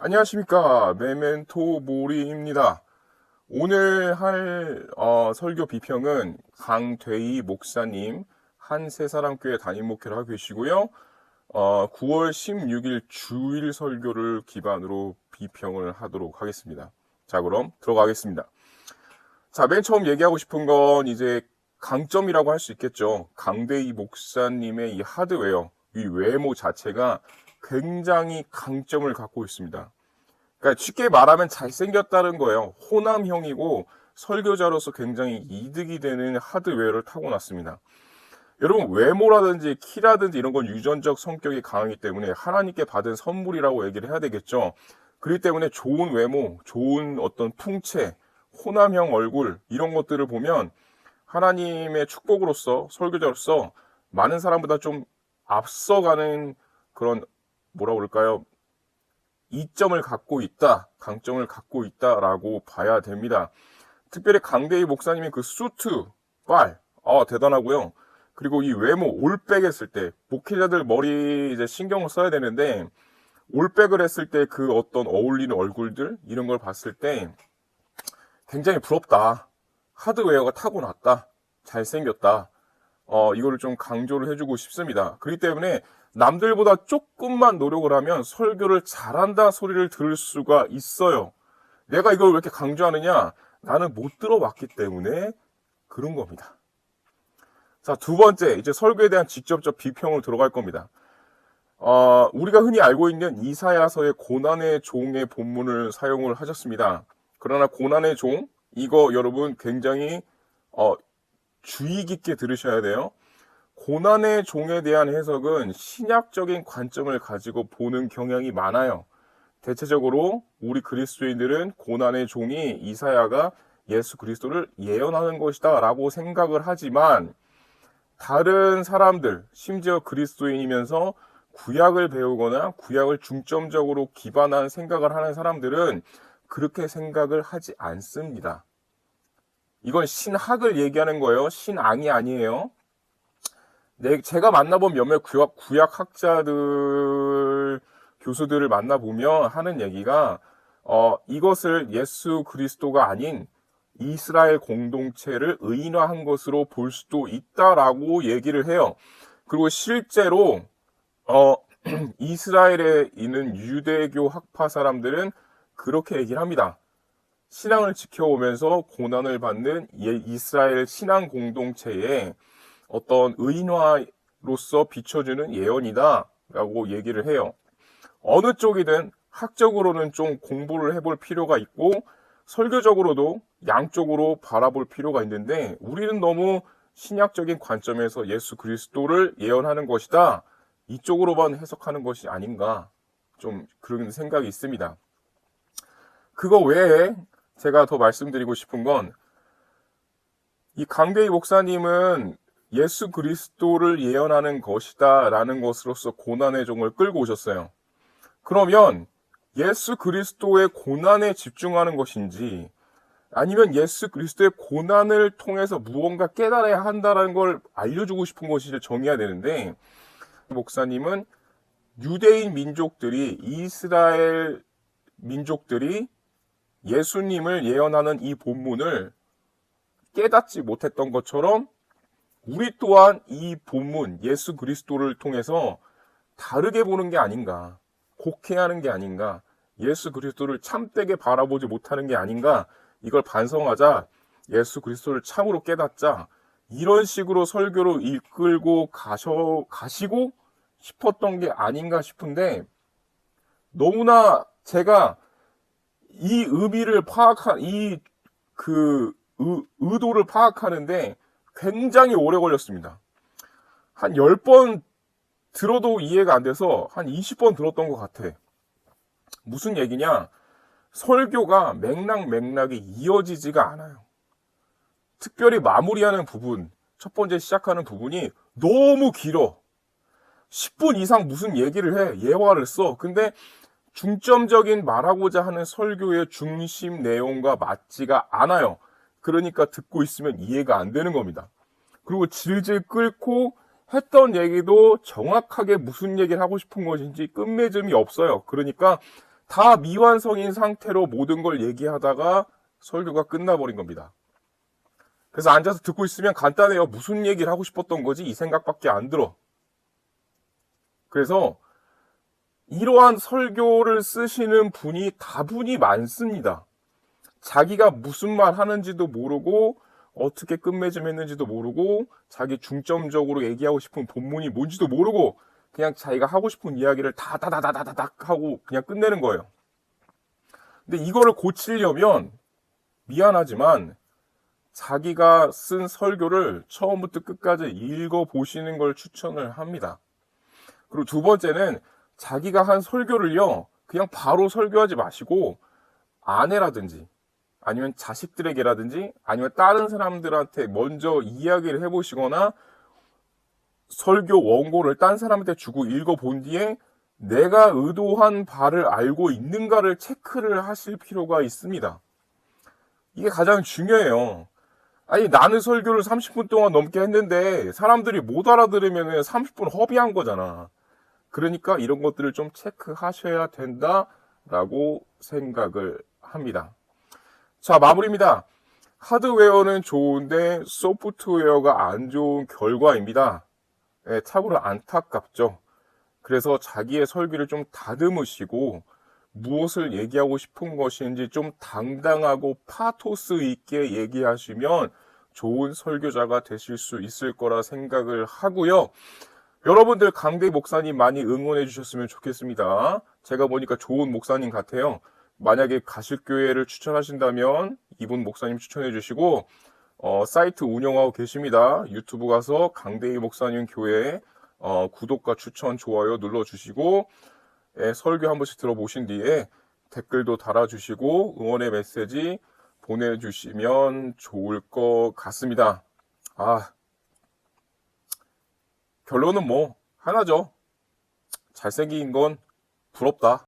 안녕하십니까 메멘토 모리입니다. 오늘 할 어, 설교 비평은 강대희 목사님 한세사랑교회 담임 목회를 하고 계시고요. 어, 9월 16일 주일 설교를 기반으로 비평을 하도록 하겠습니다. 자 그럼 들어가겠습니다. 자 맨 처음 얘기하고 싶은 건 이제 강점이라고 할 수 있겠죠. 강대희 목사님의 이 하드웨어, 이 외모 자체가 굉장히 강점을 갖고 있습니다. 그러니까 쉽게 말하면 잘생겼다는 거예요. 호남형이고 설교자로서 굉장히 이득이 되는 하드웨어를 타고났습니다. 여러분 외모라든지 키라든지 이런 건 유전적 성격이 강하기 때문에 하나님께 받은 선물이라고 얘기를 해야 되겠죠. 그렇기 때문에 좋은 외모, 좋은 어떤 풍채, 호남형 얼굴 이런 것들을 보면 하나님의 축복으로서 설교자로서 많은 사람보다 좀 앞서가는 그런 뭐라 그럴까요? 이점을 갖고 있다, 강점을 갖고 있다라고 봐야 됩니다. 특별히 강대희 목사님의 그 수트, 빨, 아, 대단하고요. 그리고 이 외모, 올백 했을 때, 목회자들 머리 이제 신경을 써야 되는데, 올백을 했을 때 그 어떤 어울리는 얼굴들, 이런 걸 봤을 때, 굉장히 부럽다. 하드웨어가 타고났다. 잘생겼다. 어, 이거를 좀 강조를 해주고 싶습니다. 그렇기 때문에 남들보다 조금만 노력을 하면 설교를 잘한다 소리를 들을 수가 있어요. 내가 이걸 왜 이렇게 강조하느냐? 나는 못 들어봤기 때문에 그런 겁니다. 자, 두 번째, 이제 설교에 대한 직접적 비평을 들어갈 겁니다. 어, 우리가 흔히 알고 있는 이사야서의 고난의 종의 본문을 사용을 하셨습니다. 그러나 고난의 종, 이거 여러분 굉장히, 어, 주의 깊게 들으셔야 돼요. 고난의 종에 대한 해석은 신약적인 관점을 가지고 보는 경향이 많아요. 대체적으로 우리 그리스도인들은 고난의 종이 이사야가 예수 그리스도를 예언하는 것이다 라고 생각을 하지만 다른 사람들, 심지어 그리스도인이면서 구약을 배우거나 구약을 중점적으로 기반한 생각을 하는 사람들은 그렇게 생각을 하지 않습니다. 이건 신학을 얘기하는 거예요. 신앙이 아니에요. 내, 제가 만나본 몇몇 구약, 구약학자들, 교수들을 만나보면 하는 얘기가, 어, 이것을 예수 그리스도가 아닌 이스라엘 공동체를 의인화한 것으로 볼 수도 있다라고 얘기를 해요. 그리고 실제로, 어, 이스라엘에 있는 유대교 학파 사람들은 그렇게 얘기를 합니다. 신앙을 지켜오면서 고난을 받는 이스라엘 신앙 공동체에 어떤 의인화로서 비춰주는 예언이다 라고 얘기를 해요. 어느 쪽이든 학적으로는 좀 공부를 해볼 필요가 있고 설교적으로도 양쪽으로 바라볼 필요가 있는데 우리는 너무 신약적인 관점에서 예수 그리스도를 예언하는 것이다. 이쪽으로만 해석하는 것이 아닌가 좀 그런 생각이 있습니다. 그거 외에 제가 더 말씀드리고 싶은 건 이 강대희 목사님은 예수 그리스도를 예언하는 것이다 라는 것으로서 고난의 종을 끌고 오셨어요. 그러면 예수 그리스도의 고난에 집중하는 것인지 아니면 예수 그리스도의 고난을 통해서 무언가 깨달아야 한다는 걸 알려주고 싶은 것이 정해야 되는데 목사님은 유대인 민족들이 이스라엘 민족들이 예수님을 예언하는 이 본문을 깨닫지 못했던 것처럼 우리 또한 이 본문 예수 그리스도를 통해서 다르게 보는 게 아닌가, 곡해하는 게 아닌가, 예수 그리스도를 참되게 바라보지 못하는 게 아닌가, 이걸 반성하자, 예수 그리스도를 참으로 깨닫자, 이런 식으로 설교로 이끌고 가셔, 가시고 싶었던 게 아닌가 싶은데, 너무나 제가 이 의미를 파악한, 이 그 의도를 파악하는데 굉장히 오래 걸렸습니다. 한 10번 들어도 이해가 안 돼서 한 20번 들었던 것 같아. 무슨 얘기냐? 설교가 맥락 맥락이 이어지지가 않아요. 특별히 마무리하는 부분, 첫 번째 시작하는 부분이 너무 길어. 10분 이상 무슨 얘기를 해. 예화를 써. 근데 중점적인 말하고자 하는 설교의 중심 내용과 맞지가 않아요. 그러니까 듣고 있으면 이해가 안 되는 겁니다. 그리고 질질 끓고 했던 얘기도 정확하게 무슨 얘기를 하고 싶은 것인지 끝맺음이 없어요. 그러니까 다 미완성인 상태로 모든 걸 얘기하다가 설교가 끝나버린 겁니다. 그래서 앉아서 듣고 있으면 간단해요. 무슨 얘기를 하고 싶었던 거지? 이 생각밖에 안 들어. 그래서 이러한 설교를 쓰시는 분이 다분히 많습니다. 자기가 무슨 말 하는지도 모르고 어떻게 끝맺음 했는지도 모르고 자기 중점적으로 얘기하고 싶은 본문이 뭔지도 모르고 그냥 자기가 하고 싶은 이야기를 다다다다다닥 하고 그냥 끝내는 거예요. 근데 이거를 고치려면 미안하지만 자기가 쓴 설교를 처음부터 끝까지 읽어 보시는 걸 추천을 합니다. 그리고 두 번째는 자기가 한 설교를요, 그냥 바로 설교하지 마시고 아내라든지 아니면 자식들에게라든지 아니면 다른 사람들한테 먼저 이야기를 해보시거나 설교 원고를 딴 사람한테 주고 읽어본 뒤에 내가 의도한 바를 알고 있는가를 체크를 하실 필요가 있습니다. 이게 가장 중요해요. 아니, 나는 설교를 30분 동안 넘게 했는데 사람들이 못 알아들으면 30분 허비한 거잖아. 그러니까 이런 것들을 좀 체크하셔야 된다라고 생각을 합니다. 자, 마무리입니다. 하드웨어는 좋은데 소프트웨어가 안 좋은 결과입니다. 예, 참으로 안타깝죠. 그래서 자기의 설교를 좀 다듬으시고 무엇을 얘기하고 싶은 것인지 좀 당당하고 파토스 있게 얘기하시면 좋은 설교자가 되실 수 있을 거라 생각을 하고요. 여러분들 강대 목사님 많이 응원해 주셨으면 좋겠습니다. 제가 보니까 좋은 목사님 같아요. 만약에 가실 교회를 추천하신다면 이분 목사님 추천해 주시고 어, 사이트 운영하고 계십니다. 유튜브 가서 강대희 목사님 교회 어, 구독과 추천, 좋아요 눌러주시고 예, 설교 한 번씩 들어보신 뒤에 댓글도 달아주시고 응원의 메시지 보내주시면 좋을 것 같습니다. 아, 결론은 뭐 하나죠. 잘생긴 건 부럽다.